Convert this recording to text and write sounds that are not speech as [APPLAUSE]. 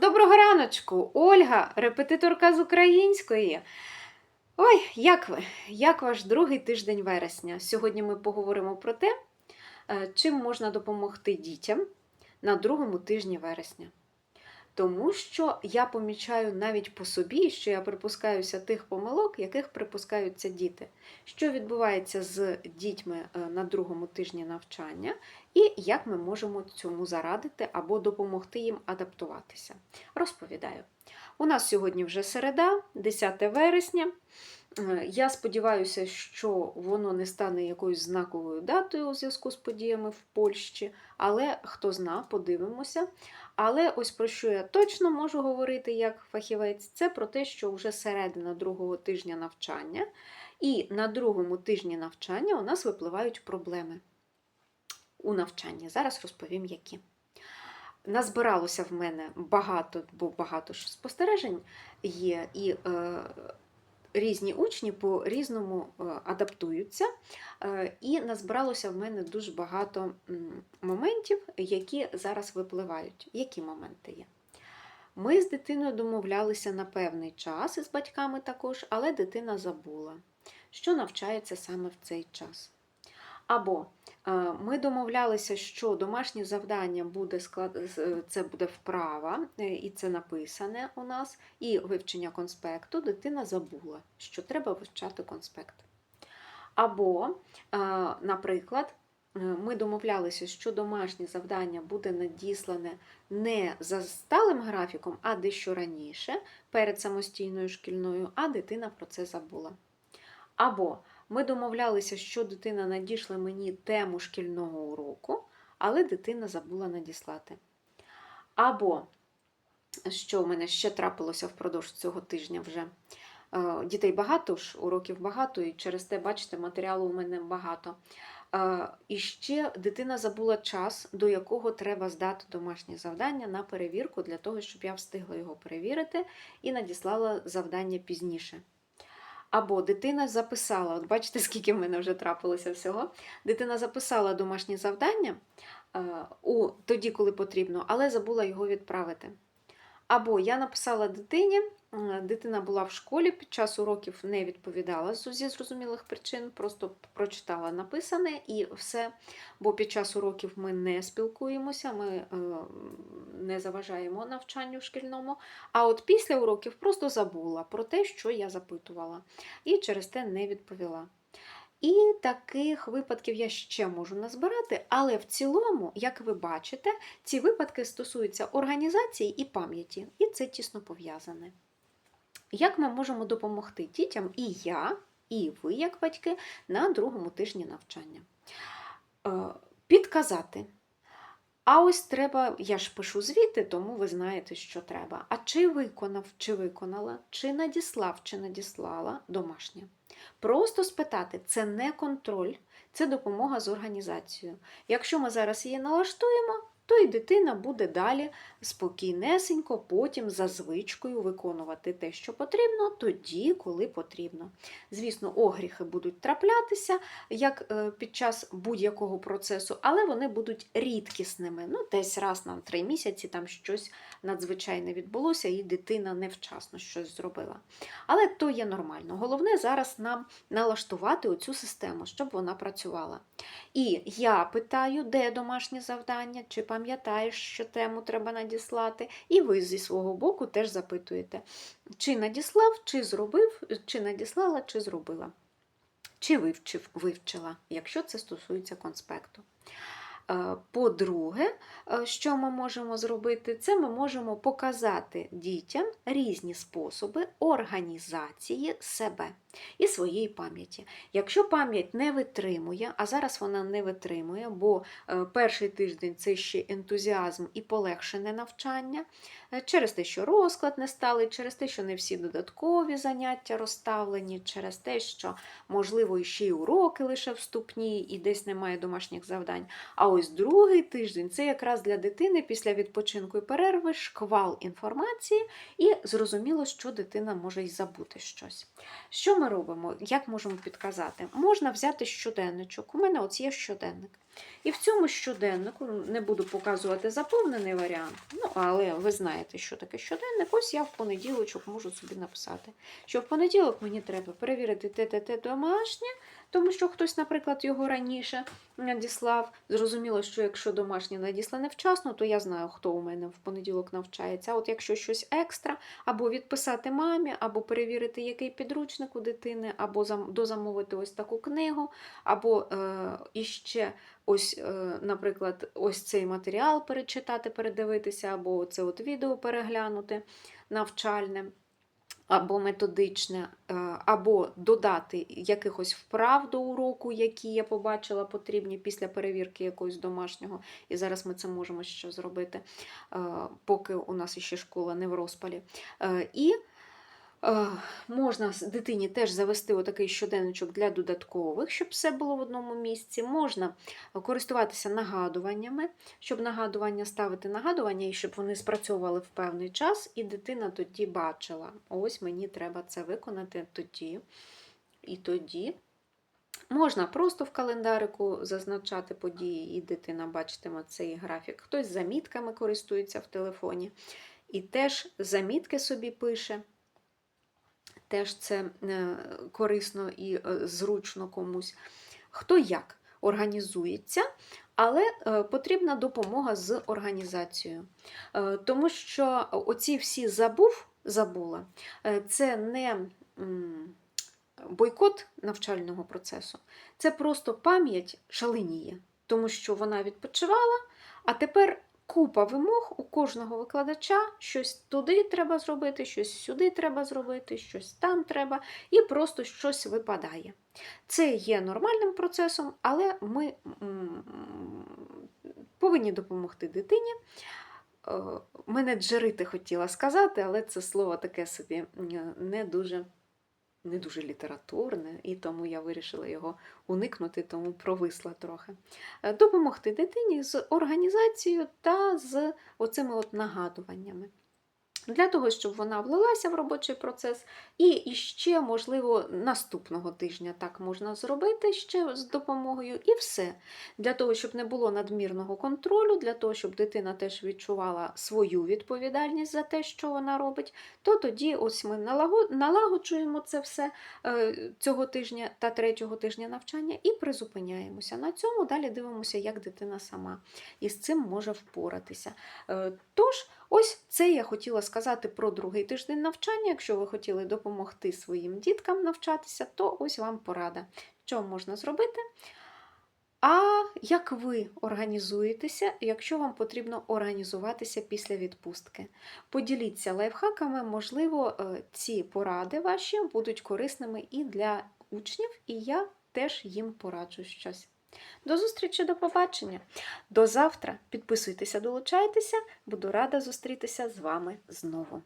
Доброго раночку, Ольга, репетиторка з української. Ой, як ви? Як ваш другий тиждень вересня? Сьогодні ми поговоримо про те, е, чим можна допомогти дітям на другому тижні вересня. Тому що я помічаю навіть по собі, що я припускаюся тих помилок, яких припускаються діти. Що відбувається з дітьми е, на другому тижні навчання, і як ми можемо цьому зарадити або допомогти їм адаптуватися. Розповідаю. У нас сьогодні вже середа, 10 вересня. Е, Я сподіваюся, що воно не стане якоюсь знаковою датою у зв'язку з подіями в Польщі, але хто зна, подивимося. Але ось про що я точно можу говорити як фахівець, це про те, що вже середина другого тижня навчання, і на другому тижні навчання у нас випливають проблеми у навчанні. Зараз розповім, які. Назбиралося в мене багато, бо багато спостережень є, і е, різні учні по-різному е, адаптуються. Е, і назбиралося в мене дуже багато моментів, які зараз випливають. Які моменти є? Ми з дитиною домовлялися на певний час і з батьками також, але дитина забула, що навчається саме в цей час. Або е, ми домовлялися, що домашнє завдання буде склад... це буде вправа, е, і це написане у нас, і вивчення конспекту дитина забула, що треба вивчати конспект. Або, е, наприклад, е, ми домовлялися, що домашнє завдання буде надіслане не за сталим графіком, а дещо раніше, перед самостійною шкільною, а дитина про це забула. Або ми домовлялися, що дитина надійшла мені тему шкільного уроку, але дитина забула надіслати. Або, що в мене ще трапилося впродовж цього тижня вже. Е, Дітей багато ж, уроків багато, і через те, бачите, матеріалу у мене багато. Е, І ще дитина забула час, до якого треба здати домашнє завдання на перевірку, для того, щоб я встигла його перевірити і надіслала завдання пізніше. Або дитина записала, от бачите, [LAUGHS] скільки в мене вже трапилося всього. Дитина записала домашнє завдання е, у, тоді, коли потрібно, але забула його відправити. Або я написала дитині, дитина була в школі, під час уроків не відповідала зі зрозумілих причин, просто прочитала написане і все. Бо під час уроків ми не спілкуємося, ми е, не заважаємо навчанню шкільному. А от після уроків просто забула про те, що я запитувала, і через те не відповіла. І таких випадків я ще можу назбирати, але в цілому, як ви бачите, ці випадки стосуються організації і пам'яті, і це тісно пов'язане. Як ми можемо допомогти дітям і я, і ви, як батьки, на другому тижні навчання? Е, Підказати. А ось треба, я ж пишу звіти, тому ви знаєте, що треба. А чи виконав, чи виконала, чи надіслав, чи надіслала домашнє. Просто спитати, це не контроль, це допомога з організацією. Якщо ми зараз її налаштуємо, то і дитина буде далі спокійнесенько, потім за звичкою виконувати те, що потрібно, тоді, коли потрібно. Звісно, огріхи будуть траплятися, як е, під час будь-якого процесу, але вони будуть рідкісними. Ну, десь раз на три місяці там щось надзвичайне відбулося, і дитина невчасно щось зробила. Але то є нормально. Головне зараз нам налаштувати оцю систему, щоб вона працювала. І я питаю, де домашнє завдання, чи пам'ятаєш, що тему треба надіслати, і ви зі свого боку теж запитуєте, чи надіслав, чи зробив, чи надіслала, чи зробила. Чи вивчив, вивчила, якщо це стосується конспекту. Е, По-друге, е, що ми можемо зробити, це ми можемо показати дітям різні способи організації себе і своєї пам'яті. Якщо пам'ять не витримує, а зараз вона не витримує, бо е, перший тиждень це ще ентузіазм і полегшене навчання, через те, що розклад не сталий, через те, що не всі додаткові заняття розставлені, через те, що, можливо, ще й уроки лише вступні, і десь немає домашніх завдань. А ось другий тиждень це якраз для дитини після відпочинку і перерви шквал інформації, і зрозуміло, що дитина може й забути щось. Що ми робимо? Як можемо підказати? Можна взяти щоденничок. У мене от є щоденник. І в цьому щоденнику не буду показувати заповнений варіант, ну але ви знаєте, що таке щоденник. Ось я в понеділочок можу собі написати, що в понеділок мені треба перевірити ТТТ домашнє, тому що хтось, наприклад, його раніше надіслав. Зрозуміло, що якщо домашнє надіслане вчасно, то я знаю, хто у мене в понеділок навчається. А от якщо щось екстра, або відписати мамі, або перевірити, який підручник у дитини, або зам- дозамовити ось таку книгу, або е, іще ось, е, наприклад, ось цей матеріал перечитати, передивитися, або це от відео переглянути навчальне. Або методичне, е, або додати якихось вправ до уроку, які я побачила потрібні після перевірки якогось домашнього. І зараз ми це можемо ще зробити, е, поки у нас ще школа не в розпалі. Е, І можна дитині теж завести отакий щоденничок для додаткових, щоб все було в одному місці. Можна користуватися нагадуваннями, щоб нагадування ставити нагадування і щоб вони спрацьовували в певний час, і дитина тоді бачила: ось мені треба це виконати тоді і тоді. Можна просто в календарику зазначати події, і дитина бачитиме цей графік. Хтось замітками користується в телефоні і теж замітки собі пише. Теж це е, корисно і е, зручно комусь. Хто як організується, але е, потрібна допомога з організацією. Тому що оці всі забув, забула, це не бойкот навчального процесу, це просто пам'ять шаленіє, тому що вона відпочивала, а тепер купа вимог у кожного викладача, щось туди треба зробити, щось сюди треба зробити, щось там треба, і просто щось випадає. Це є нормальним процесом, але ми повинні допомогти дитині. Е, Менеджерити хотіла сказати, але це слово таке собі не дуже, не дуже літературне, і тому я вирішила його уникнути, тому провисла трохи. Е, Допомогти дитині з організацією та з оцими от нагадуваннями. Для того, щоб вона влилася в робочий процес, і іще, можливо, наступного тижня так можна зробити ще з допомогою, і все. Для того, щоб не було надмірного контролю, для того, щоб дитина теж відчувала свою відповідальність за те, що вона робить, то тоді ось ми налаго- налагоджуємо це все е, цього тижня та третього тижня навчання і призупиняємося. На цьому далі дивимося, як дитина сама із цим може впоратися. Е, Тож, ось це я хотіла сказати про другий тиждень навчання. Якщо ви хотіли допомогти своїм діткам навчатися, то ось вам порада, що можна зробити. А як ви організуєтеся, якщо вам потрібно організуватися після відпустки? Поділіться лайфхаками, можливо, е, ці поради ваші будуть корисними і для учнів, і я теж їм пораджу щось. До зустрічі, до побачення. До завтра. Підписуйтеся, долучайтеся, буду рада зустрітися з вами знову.